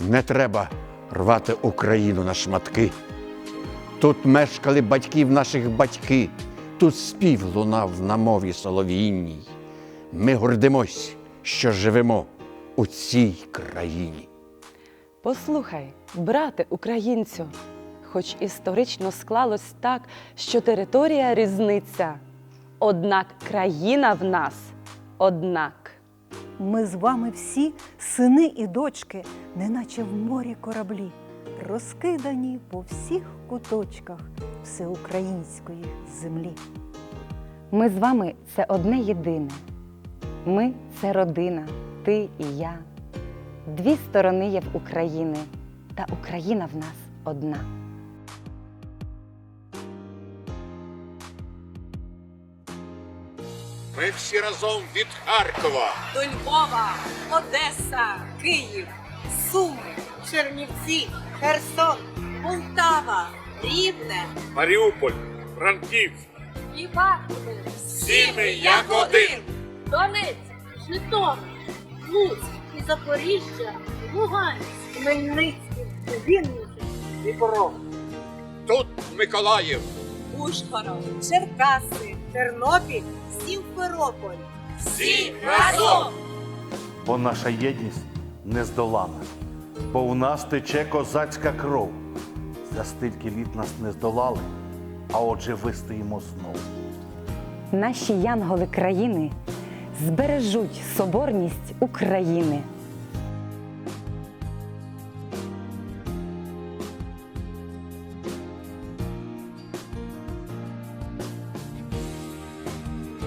Не треба рвати Україну на шматки. Тут мешкали батьків наших батьки, тут спів лунав на мові солов'їній. Ми гордимось, що живемо у цій країні. Послухай, брате українцю, хоч історично склалось так, що територія різниця, однак країна в нас однак. Ми з вами всі сини і дочки, неначе в морі кораблі, розкидані по всіх куточках всеукраїнської землі. Ми з вами це одне єдине. Ми це родина, ти і я. Дві сторони є в України, та Україна в нас одна. Ми всі разом від Харкова. до Львова, Одеса, Київ, Суми, Чернівці, Херсон, Полтава, Рівне. Маріуполь, Франківськ. І Бахмут. Всі ми як один. Донецьк, Житомир, Луцьк і Запоріжжя, Луганськ, Хмельницький, Вінниця, Дніпро, Тут Миколаїв. Ужгород, Черкаси, Тернопіль, Сімферополь. Всі разом. бо наша єдність нездолана, бо у нас тече козацька кров. За стільки літ нас не здолали, а отже вистоїмо знову. Наші янголи країни збережуть соборність України.